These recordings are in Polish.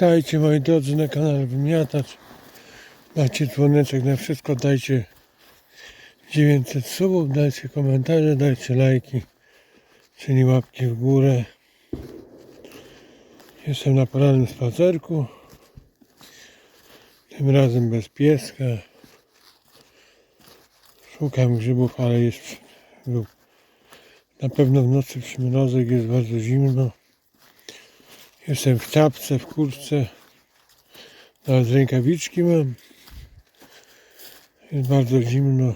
Witajcie moi drodzy na kanale Wymiatacz. Dajcie dzwoneczek na wszystko, dajcie 900 subów, dajcie komentarze, dajcie lajki, czyli łapki w górę. Jestem na porannym spacerku. Tym razem bez pieska. Szukam grzybów, ale jest na pewno w nocy przymrozek jest bardzo zimno. Jestem w czapce, w kurtce. Nawet rękawiczki mam. Jest bardzo zimno.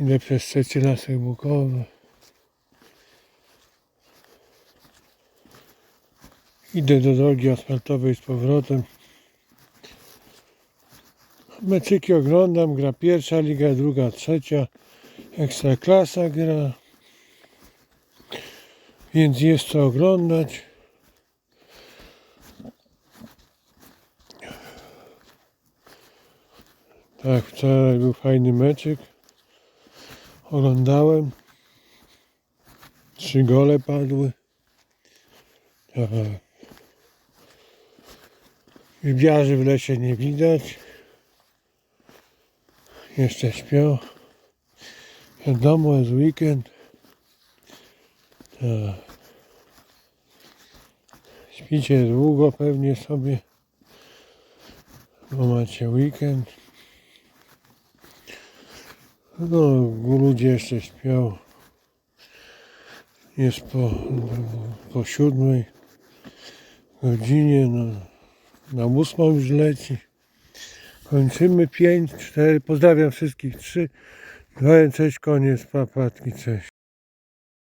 Idę przez trzeci lasek bukowy. Idę do drogi asfaltowej z powrotem. Meczyki oglądam, gra pierwsza liga, druga, trzecia. Ekstra klasa gra. Więc jest co oglądać. Tak, wczoraj był fajny meczyk. Oglądałem. Trzy gole padły. Tak. Gwiarzy w lesie nie widać. Jeszcze śpią. Wiadomo, jest weekend. Tak. Śpicie długo pewnie sobie, bo macie weekend. No, ludzie jeszcze śpią. Jest po, po siódmej godzinie, no, na ósmą już leci. Kończymy 5, 4. Pozdrawiam wszystkich 3. Dwa, cześć, koniec, papatki, cześć.